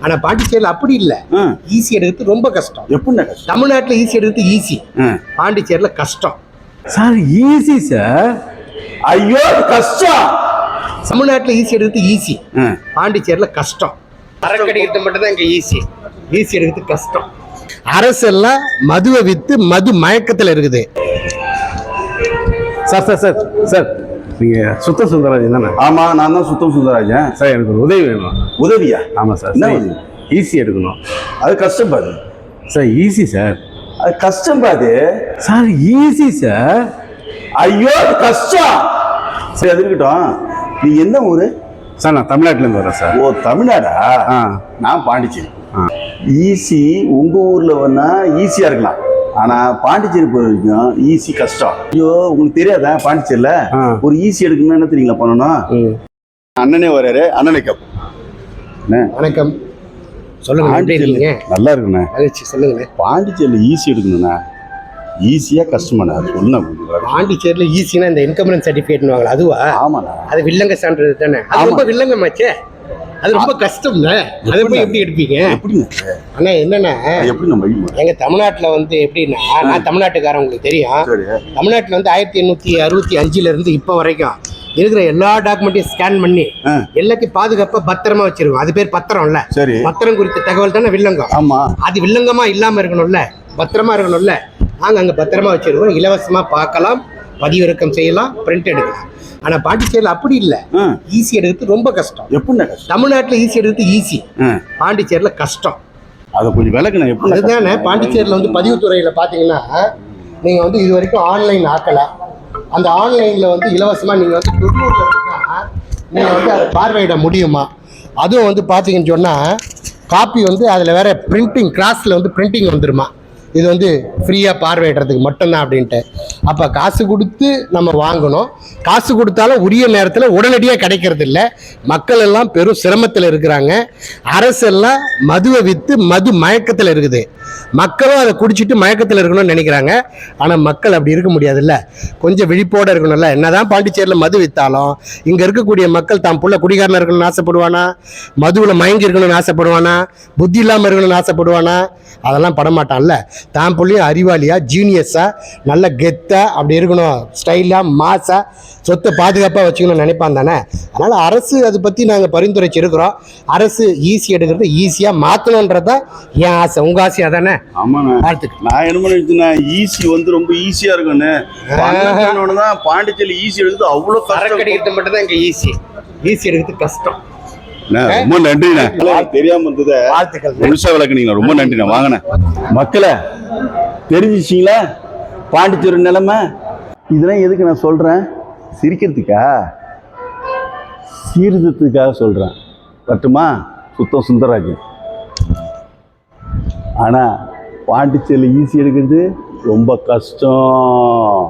ஆனா பாண்டிச்சேரியில் அப்படி இல்ல. ஆ, ஈஸி எடுக்கிறது ரொம்ப கஷ்டம். எப்படிண்ணே கஷ்டம்? தமிழ்நாட்டுல ஈஸி எடுக்கிறது ஈஸி. ஆ. பாண்டிச்சேரியில் கஷ்டம். Sir easy sir. ஐயோ கஷ்டம். தமிழ்நாட்டுல ஈஸி எடுக்கிறது ஈஸி. ஆ, பாண்டிச்சேரியில் கஷ்டம். சரக்கு அடிக்கிறது மட்டும் தான் இங்க ஈஸி. ஈஸி எடுக்கிறது கஷ்டம். அரசெல்லாம் மதுவை வித்து மது மயக்கத்துல இருக்குது. Sir sir sir sir. நீங்கள் சுத்த சுந்தரராஜன் தானே? ஆமா நான் தான் சுத்தம் சுந்தராஜன் சார் எனக்கு ஒரு உதவி வேணும். உதவியா? ஆமாம் சார் என்ன உதவி? ஈஸி எடுக்கணும். அது கஷ்டம் பாது சார் ஈஸி சார். அது கஷ்டம் பாது சார் ஈஸி சார். ஐயோ கஷ்டம். சரி அது இருக்கட்டும். நீ என்ன ஊரு? சார் நான் தமிழ்நாட்டிலேருந்து வரேன் சார். ஓ தமிழ்நாடா? ஆ. நான் பாண்டிச்சேரி. ஈஸி உங்க ஊர்ல வேணா ஈஸியா இருக்கலாம். ஆனா பாண்டிச்சேரி பொறுத்த வரைக்கும் ஈஸி கஷ்டம். ஐயோ உங்களுக்கு தெரியாதா பாண்டிச்சேரியில. ஒரு ஈஸி எடுக்கணும்னா என்ன தெரியுங்களா பண்ணணும் அண்ணனே வராரு அண்ணனை கப் வணக்கம். சொல்லுங்க நல்லா இருக்குண்ணே. சொல்லுங்களேன். பாண்டிச்சேரியில் ஈஸி எடுக்கணும்ண்ணா ஈஸியா கஷ்டமாண்ணா சொல்லுண்ணா பாண்டிச்சேரியில ஈஸினா இந்த இன்கம்ரன்ஸ் சர்டிஃபிகேட்னு வாங்கலாம் அதுவா? ஆமாண்ணா. அது வில்லங்க சான்றிதழ் தானே? ரொம்ப வில்லங்கமாச்சே. அது ரொம்ப கஷ்டம்ல அதை போய் எப்படி எடுப்பீங்க? எப்படிங்க? ஆனா என்னன்னா எப்படி நம்ம எங்க தமிழ்நாட்டுல வந்து எப்படின்னா நான் தமிழ்நாட்டுக்காரன் உங்களுக்கு தெரியும். தமிழ்நாட்டுல வந்து ஆயிரத்தி எண்ணூத்தி அறுபத்தி அஞ்சுல இருந்து இப்போ வரைக்கும் இருக்கிற எல்லா டாக்குமெண்ட்டையும் ஸ்கேன் பண்ணி. எல்லாத்தையும் பாதுகாப்பா பத்திரமா வச்சிருக்கோம் அது பேர் பத்திரம்ல சரி. பத்திரம் குறித்த தகவல் தானே வில்லங்கம். ஆமா. அது வில்லங்கமா இல்லாம இருக்கணும்ல. பத்திரமா இருக்கணும்ல. நாங்க அங்க பத்திரமா வச்சிருக்கோம் இலவசமா பார்க்கலாம். பதிவிறக்கம் செய்யலாம் பிரிண்ட் எடுக்கலாம். ஆனா பாண்டிச்சேரியில் அப்படி இல்ல. ஈஸி எடுக்கிறது ரொம்ப கஷ்டம். கஷ்டம்? தமிழ்நாட்டுல ஈஸி எடுக்கிறது ஈஸி பாண்டிச்சேரியில் கஷ்டம். அதை கொஞ்சம் விளக்குண்ணா எப்படி அதுதானே பாண்டிச்சேரியில் வந்து பதிவுத்துறையில் பார்த்தீங்கன்னா நீங்கள் வந்து இது வரைக்கும் ஆன்லைன் ஆக்கலை. அந்த ஆன்லைனில் வந்து இலவசமாக நீங்கள் வந்து இருந்தால் நீங்கள் வந்து அதை பார்வையிட முடியுமா? அதுவும் வந்து பார்த்தீங்கன்னு சொன்னால் காப்பி வந்து அதில் வேற பிரிண்டிங் கிராஸில் வந்து பிரிண்டிங் வந்துருமா? இது வந்து ஃப்ரீயாக பார்வையிடுறதுக்கு மட்டும்தான் அப்படின்ட்டு. அப்போ காசு கொடுத்து நம்ம வாங்கணும். காசு கொடுத்தாலும் உரிய நேரத்தில் உடனடியாக கிடைக்கிறது இல்லை. மக்கள் எல்லாம் பெரும் சிரமத்தில் இருக்கிறாங்க. அரசெல்லாம் மதுவை விற்று மது மயக்கத்தில் இருக்குது. மக்களும் அதை குடிச்சிட்டு மயக்கத்தில் இருக்கணும்னு நினைக்கிறாங்க. ஆனால் மக்கள் அப்படி இருக்க முடியாதுல்ல. கொஞ்சம் விழிப்போடு இருக்கணும்ல. என்னதான் பாண்டிச்சேரியில் மது விற்றாலும் இங்கே இருக்கக்கூடிய மக்கள் தான் புள்ள குடிகாரனாக இருக்கணும்னு ஆசைப்படுவானா? மதுவில் மயங்கி இருக்கணும்னு ஆசைப்படுவானா? புத்தி இல்லாமல் இருக்கணும்னு ஆசைப்படுவானா? அதெல்லாம் படமாட்டான்ல. தான் புள்ளையும் அறிவாளியாக ஜீனியஸாக நல்ல கெத்தாக அப்படி இருக்கணும். ஸ்டைலாக மாசாக சொத்தை பாதுகாப்பாக வச்சுக்கணும்னு நினைப்பான் தானே. அதனால் அரசு அதை பற்றி நாங்கள் பரிந்துரைச்சிருக்கிறோம். அரசு ஈஸி எடுக்கிறது ஈஸியாக மாற்றணுன்றதான் என் ஆசை. உங்கள் ஆசையாக தானே ஆமாண்ணா. வாழ்த்துக்கள் நான் என்ன பண்ணிட்டுனா ஈஸி வந்து ரொம்ப ஈஸியா இருக்குன்னு தான் பாண்டிச்சேரி ஈஸி எடுக்குது அவ்வளோ சரக்கு கஷ்டம். அடிக்கிறது மட்டும் தான் இங்கே ஈஸி ஈஸி எடுக்கிறது கஷ்டம். ரொம்ப நன்றிண்ணே. தெரியாம இருந்ததை. முழுசா விளக்குனீங்களா ரொம்ப நன்றிண்ணா. வாங்கண்ணே. மக்களே தெரிஞ்சிச்சிங்களா? பாண்டிச்சேரி நிலைமை? இதெல்லாம் எதுக்கு நான் சொல்றேன்? சிரிக்கிறதுக்கா? சீர்திருத்தத்துக்காக சொல்றேன். பட்டுமா சுத்தம் சுந்தரராஜன் ஆனால் பாண்டிச்சேரியில் ஈஸி எடுக்கிறது ரொம்ப கஷ்டம்.